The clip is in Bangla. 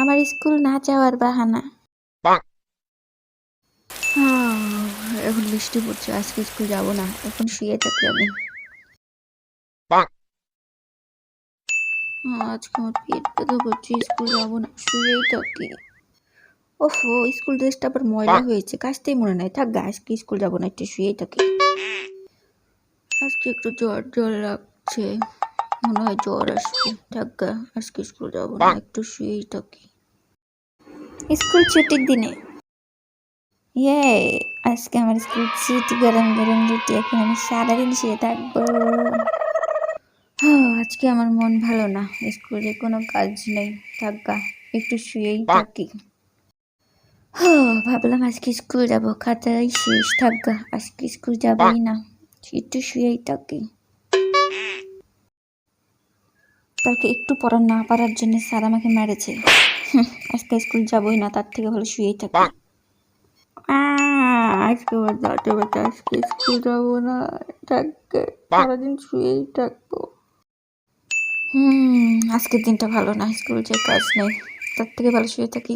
আমার স্কুল না যাওয়ার বাহানা। এখন বৃষ্টি পড়ছে আজকে স্কুল যাব না এখন শুয়ে থাকি আমি। আজকে আমার পেট ব্যথা করছে স্কুল যাব না শুয়েই থাকি। ওহো স্কুল ড্রেসটা আবার ময়লা হয়েছে কাচতেই মনে নাই। থাক গা আজকে স্কুল যাব না একটু শুয়েই থাকি। আজকে একটু জ্বর জ্বর লাগছে। মনে হয় জ্বর আসবে। গা আজকে স্কুল যাব না একটু শুয়েই থাকি। স্কুল ছুটির দিনে? ইয়ে আজকে আমার স্কুল ছুটি গরম গরম রুটি এখন আমি সারাদিন শুয়ে থাকব। আজকে আমার মন ভালো না স্কুলে কোনো কাজ নেই। থাকা একটু শুয়েই থাকি। ভাবলাম আজকে স্কুল যাব খাতাই শেষ। থাকা আজকে স্কুল যাবোই না একটু শুয়েই থাকি। কালকে একটু পড়া না পারার জন্য স্যার আমাকে মেরেছে। আজকে স্কুল যাবই না তার থেকে ভালো শুয়েই থাকি আজকে আমার দাঁতে ব্যথা আজকে স্কুল যাব না থাকবে সারাদিন শুয়েই থাকব। হুম আজকের দিনটা ভালো না স্কুল যে কাজ নেই তার থেকে ভালো শুয়ে থাকি।